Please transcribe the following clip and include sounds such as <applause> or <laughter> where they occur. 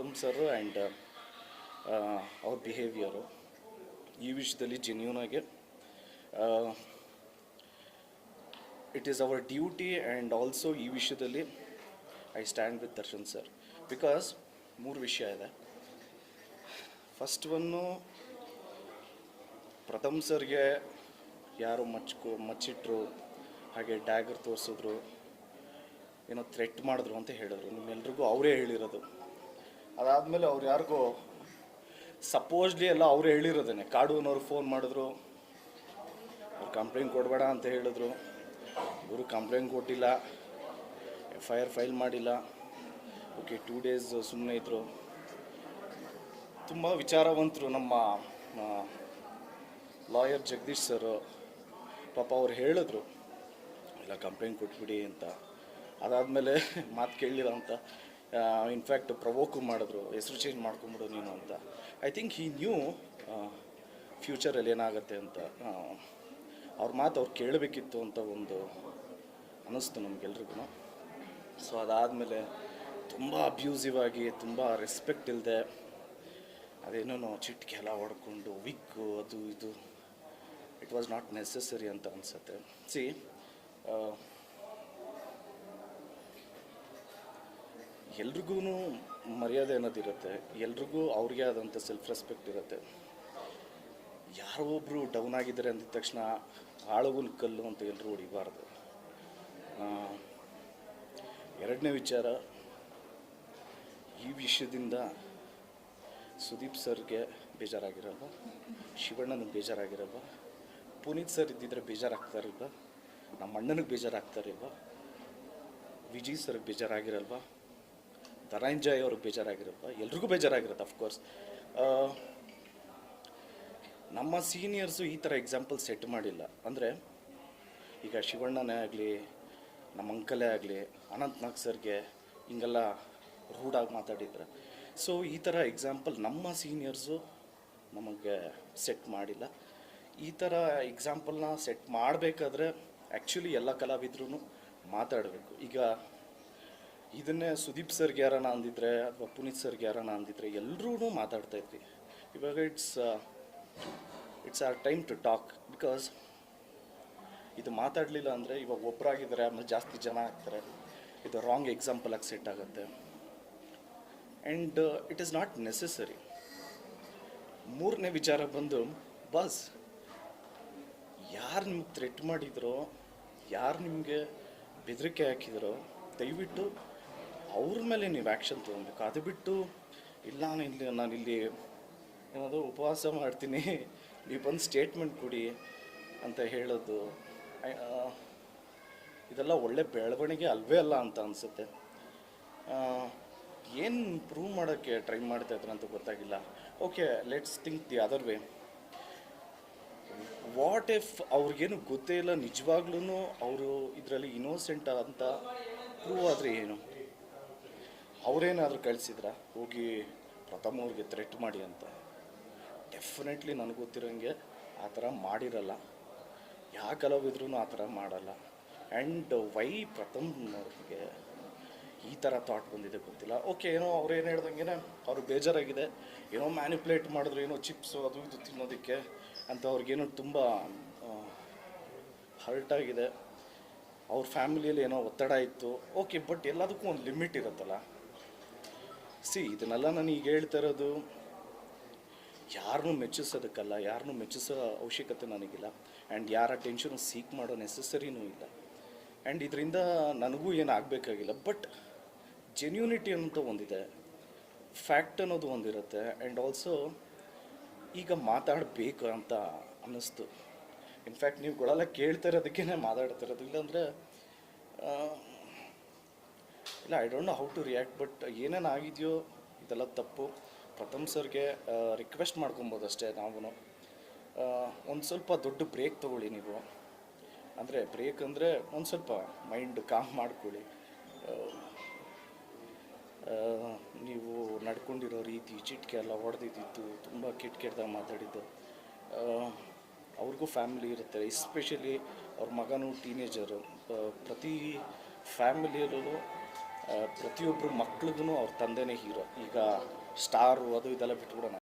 Pratham sir and ಅವ್ರ behaviour ಈ ವಿಷಯದಲ್ಲಿ ಜೆನ್ಯೂನಾಗೆ it is our duty and also ಈ ವಿಷಯದಲ್ಲಿ I stand with Darshan sir because ಮೂರು ವಿಷಯ ಇದೆ. ಫಸ್ಟ್ ಒನ್ನು ಪ್ರಥಮ್ ಸರ್ಗೆ ಯಾರು ಮಚ್ಕೊ, ಮಚ್ಚಿಟ್ರು, ಹಾಗೆ ಡ್ಯಾಗರ್ ತೋರಿಸಿದ್ರು, ಏನೋ ಥ್ರೆಟ್ ಮಾಡಿದ್ರು ಅಂತ ಹೇಳಿದ್ರು. ನಿಮ್ಮೆಲ್ರಿಗೂ ಅವರೇ ಹೇಳಿರೋದು. ಅದಾದಮೇಲೆ ಅವ್ರು ಯಾರಿಗೋ ಸಪೋಸ್ಲಿ ಎಲ್ಲ ಅವ್ರು ಹೇಳಿರೋದೇನೆ. ಕಾಡುನವ್ರು ಫೋನ್ ಮಾಡಿದ್ರು. ಅವ್ರು ಕಂಪ್ಲೇಂಟ್ ಕೊಡಬೇಡ ಅಂತ ಹೇಳಿದ್ರು. ಇವರು ಕಂಪ್ಲೇಂಟ್ ಕೊಟ್ಟಿಲ್ಲ. ಎಫ್ ಐ ಆರ್ ಫೈಲ್ ಮಾಡಿಲ್ಲ. ಓಕೆ ಟೂ ಡೇಸ್ ಸುಮ್ಮನೆ ಇದ್ದರು ತುಂಬ ವಿಚಾರವಂತರು ನಮ್ಮ ಲಾಯರ್ ಜಗದೀಶ್ ಸರ್ ಪಾಪ ಅವ್ರು ಹೇಳಿದ್ರು. ಇಲ್ಲ ಕಂಪ್ಲೇಂಟ್ ಕೊಟ್ಬಿಡಿ ಅಂತ. ಅದಾದಮೇಲೆ <laughs> ಮಾತು ಕೇಳಲಿಲ್ಲ ಅಂತ. ಇನ್ಫ್ಯಾಕ್ಟ್ ಪ್ರವೋಕು ಮಾಡಿದ್ರು, ಹೆಸರು ಚೇಂಜ್ ಮಾಡ್ಕೊಂಬಿಡು ನೀನು ಅಂತ. ಐ ಥಿಂಕ್ ಈ ನ್ಯೂ ಫ್ಯೂಚರಲ್ಲಿ ಏನಾಗುತ್ತೆ ಅಂತ ಅವ್ರ ಮಾತು ಅವ್ರು ಕೇಳಬೇಕಿತ್ತು ಅಂತ ಒಂದು ಅನ್ನಿಸ್ತು ನಮಗೆಲ್ರಿಗೂ ಸೊ ಅದಾದಮೇಲೆ ತುಂಬ ಅಬ್ಯೂಸಿವ್ ಆಗಿ, ತುಂಬ ರೆಸ್ಪೆಕ್ಟ್ ಇಲ್ಲದೆ ಅದೇನೋ ಚಿಟ್ಕೆ ಎಲ್ಲ ಹೊಡ್ಕೊಂಡು ವಿಕ್ಕು ಅದು ಇದು ಇಟ್ ವಾಸ್ ನಾಟ್ ನೆಸೆಸರಿ ಅಂತ ಅನಿಸುತ್ತೆ. ಸಿ ಎಲ್ರಿಗೂ ಮರ್ಯಾದೆ ಅನ್ನೋದಿರುತ್ತೆ ಎಲ್ರಿಗೂ ಅವ್ರಿಗೆ ಆದಂಥ ಸೆಲ್ಫ್ ರೆಸ್ಪೆಕ್ಟ್ ಇರುತ್ತೆ. ಯಾರೋ ಒಬ್ಬರು ಡೌನ್ ಆಗಿದ್ದಾರೆ ಅಂದಿದ ತಕ್ಷಣ ಆಳುಗುಲ್ ಕಲ್ಲು ಅಂತ ಎಲ್ಲರೂ ಹೊಡಿಬಾರ್ದು. ಎರಡನೇ ವಿಚಾರ, ಈ ವಿಷಯದಿಂದ ಸುದೀಪ್ ಸರ್ಗೆ ಬೇಜಾರಾಗಿರಲ್ವ? ಶಿವಣ್ಣನಿಗೆ ಬೇಜಾರಾಗಿರಲ್ವ? ಪುನೀತ್ ಸರ್ ಇದ್ದಿದ್ರೆ ಬೇಜಾರಾಗ್ತಾರಿಲ್ವ? ನಮ್ಮ ಅಣ್ಣನಿಗೆ ಬೇಜಾರಾಗ್ತಾರಿಲ್ವ? ವಿಜಯ್ ಸರ್ಗೆ ಬೇಜಾರಾಗಿರಲ್ವ? ಧನಂಜಯ್ ಅವ್ರಿಗೆ ಬೇಜಾರಾಗಿರುತ್ತೆ ಎಲ್ರಿಗೂ ಬೇಜಾರಾಗಿರುತ್ತೆ ಅಫ್ಕೋರ್ಸ್ ನಮ್ಮ ಸೀನಿಯರ್ಸು ಈ ಥರ ಎಕ್ಸಾಂಪಲ್ ಸೆಟ್ ಮಾಡಿಲ್ಲ. ಅಂದರೆ, ಈಗ ಶಿವಣ್ಣನೇ ಆಗಲಿ, ನಮ್ಮ ಅಂಕಲೇ ಆಗಲಿ ಅನಂತ್ ನಾಗ್ ಸರ್ಗೆ ಹಿಂಗೆಲ್ಲ ರೂಢಾಗಿ ಮಾತಾಡಿದ್ರೆ. ಸೊ ಈ ಥರ ಎಕ್ಸಾಂಪಲ್ ನಮ್ಮ ಸೀನಿಯರ್ಸು ನಮಗೆ ಸೆಟ್ ಮಾಡಿಲ್ಲ. ಈ ಥರ ಎಕ್ಸಾಂಪಲ್ನ ಸೆಟ್ ಮಾಡಬೇಕಾದ್ರೆ ಆ್ಯಕ್ಚುಲಿ ಎಲ್ಲ ಕಲಾವಿದ್ರು ಮಾತಾಡಬೇಕು. ಈಗ ಇದನ್ನೇ ಸುದೀಪ್ ಸರ್ಗೆ ಯಾರನ ಅಂದಿದ್ರೆ ಅಥವಾ ಪುನೀತ್ ಸರ್ಗೆ ಯಾರನ ಅಂದಿದ್ರೆ ಎಲ್ಲರೂ ಮಾತಾಡ್ತಾ ಇದ್ವಿ. ಇವಾಗ it's it's our time to talk because ಇದು ಮಾತಾಡಲಿಲ್ಲ ಅಂದರೆ ಇವಾಗ ಒಬ್ಬರಾಗಿದ್ದಾರೆ ಆಮೇಲೆ ಜಾಸ್ತಿ ಜನ ಆಗ್ತಾರೆ. ಇದು ರಾಂಗ್ ಎಕ್ಸಾಂಪಲ್ ಆಗಿ ಸೆಟ್ ಆಗುತ್ತೆ. And it is not necessary ಮೂರನೇ ವಿಚಾರ ಬಂದು, ಬಸ್, ಯಾರು ನಿಮ್ಗೆ ಥ್ರೆಟ್ ಮಾಡಿದ್ರೋ, ಯಾರು ನಿಮಗೆ ಬೆದರಿಕೆ ಹಾಕಿದ್ರೋ, ದಯವಿಟ್ಟು ಅವ್ರ ಮೇಲೆ ನೀವು ಆ್ಯಕ್ಷನ್ ತೊಗೊಬೇಕು. ಅದು ಬಿಟ್ಟು, ಇಲ್ಲ, ನಾನು ಇಲ್ಲಿ ನಾನು ಇಲ್ಲಿ ಏನದು ಉಪವಾಸ ಮಾಡ್ತೀನಿ. ನೀವು ಬಂದು ಸ್ಟೇಟ್ಮೆಂಟ್ ಕೊಡಿ ಅಂತ ಹೇಳೋದು. ಇದೆಲ್ಲ ಒಳ್ಳೆ ಬೆಳವಣಿಗೆ ಅಲ್ವೇ ಅಲ್ಲ ಅಂತ ಅನಿಸುತ್ತೆ. ಏನು ಪ್ರೂವ್ ಮಾಡೋಕ್ಕೆ ಟ್ರೈ ಮಾಡ್ತಾ ಇದ್ರು ಅಂತ ಗೊತ್ತಾಗಿಲ್ಲ. Okay let's think the other way what if ಅವ್ರಿಗೇನು ಗೊತ್ತೇ ಇಲ್ಲ ನಿಜವಾಗ್ಲೂ ಅವರು ಇದರಲ್ಲಿ ಇನ್ನೋಸೆಂಟ್ ಅಂತ ಪ್ರೂವ್ ಆದರೆ ಏನು? ಅವರೇನಾದರೂ ಕಳಿಸಿದ್ರ, ಹೋಗಿ ಪ್ರಥಮ ಅವ್ರಿಗೆ ಥ್ರೆಟ್ ಮಾಡಿ ಅಂತ. ಡೆಫಿನೆಟ್ಲಿ ನನಗೆ ಗೊತ್ತಿರೋಂಗೆ ಆ ಥರ ಮಾಡಿರಲ್ಲ. ಯಾವ ಕಲಾವಿದ್ರೂ ಆ ಥರ ಮಾಡಲ್ಲ. ಆ್ಯಂಡ್ ವೈ ಪ್ರಥಮ್ ಅವ್ರಿಗೆ ಈ ಥರ ಥಾಟ್ ಬಂದಿದೆ ಗೊತ್ತಿಲ್ಲ. ಓಕೆ ಏನೋ ಅವ್ರೇನು ಏನು ಹೇಳ್ದಂಗೆ ಅವ್ರಿಗೆ ಬೇಜಾರಾಗಿದೆ. ಏನೋ ಮ್ಯಾನಿಪ್ಯುಲೇಟ್ ಮಾಡಿದ್ರು, ಏನೋ ಚಿಪ್ಸು ಅದು ಇದು ತಿನ್ನೋದಕ್ಕೆ ಅಂತ ಅವ್ರಿಗೇನೋ ತುಂಬ ಹರ್ಟ್ ಆಗಿದೆ. ಅವ್ರ ಫ್ಯಾಮಿಲಿಯಲ್ಲಿ ಏನೋ ಒತ್ತಡ ಇತ್ತು. ಓಕೆ ಬಟ್ ಎಲ್ಲದಕ್ಕೂ ಒಂದು ಲಿಮಿಟ್ ಇರುತ್ತಲ್ಲ. ಸಿ ಇದನ್ನೆಲ್ಲ ನಾನು ಈಗ ಹೇಳ್ತಾ ಇರೋದು ಯಾರನ್ನೂ ಮೆಚ್ಚಿಸೋದಕ್ಕಲ್ಲ ಯಾರನ್ನೂ ಮೆಚ್ಚಿಸೋ ಅವಶ್ಯಕತೆ ನನಗಿಲ್ಲ. ಆ್ಯಂಡ್ ಯಾರ ಟೆನ್ಷನ್ ಸೀಕ್ ಮಾಡೋ ನೆಸಸರಿನೂ ಇಲ್ಲ. ಆ್ಯಂಡ್ ಇದರಿಂದ ನನಗೂ ಏನು ಆಗಬೇಕಾಗಿಲ್ಲ. ಬಟ್ ಜೆನ್ಯೂನಿಟಿ ಅಂತ ಒಂದಿದೆ. ಫ್ಯಾಕ್ಟ್ ಅನ್ನೋದು ಒಂದಿರುತ್ತೆ. ಆ್ಯಂಡ್ ಆಲ್ಸೋ ಈಗ ಮಾತಾಡಬೇಕು ಅಂತ ಅನ್ನಿಸ್ತು. ಇನ್ಫ್ಯಾಕ್ಟ್ ನೀವುಗಳೆಲ್ಲ ಕೇಳ್ತಾ ಇರೋದಕ್ಕೇ ಮಾತಾಡ್ತಾ ಇರೋದು. ಇಲ್ಲಾಂದರೆ ಇಲ್ಲ I don't know how to react but ಏನೇನು ಆಗಿದೆಯೋ ಇದೆಲ್ಲ ತಪ್ಪು. ಪ್ರಥಮ್ ಸರ್ಗೆ ರಿಕ್ವೆಸ್ಟ್ ಮಾಡ್ಕೊಬೋದು ಅಷ್ಟೇ ನಾವು ಒಂದು ಸ್ವಲ್ಪ ದೊಡ್ಡ ಬ್ರೇಕ್ ತೊಗೊಳ್ಳಿ ನೀವು. ಅಂದರೆ ಬ್ರೇಕ್ ಅಂದರೆ ಒಂದು ಸ್ವಲ್ಪ ಮೈಂಡ್ ಕಾಮ್ ಮಾಡ್ಕೊಳ್ಳಿ. ನೀವು ನಡ್ಕೊಂಡಿರೋ ರೀತಿ ಚಿಟ್ಕೆ ಎಲ್ಲ ಹೊಡೆದಿದ್ದಿತ್ತು ತುಂಬ ಕೆಟ್ಟ ಕೆಟ್ಟದಾಗ ಮಾತಾಡಿದ್ದು ಅವ್ರಿಗೂ ಫ್ಯಾಮಿಲಿ ಇರುತ್ತೆ ಎಸ್ಪೆಷಲಿ ಅವ್ರ ಮಗನೂ ಟೀನೇಜರು ಪ್ರತಿ ಫ್ಯಾಮಿಲಿಯಲ್ಲೂ ಪ್ರತಿಯೊಬ್ಬರು ಮಕ್ಳಿಗೂ ಅವ್ರ ತಂದೆನೇ ಹೀರೋ. ಈಗ ಸ್ಟಾರು ಅದು ಇದೆಲ್ಲ ಬಿಟ್ಬಿಡೋಣ.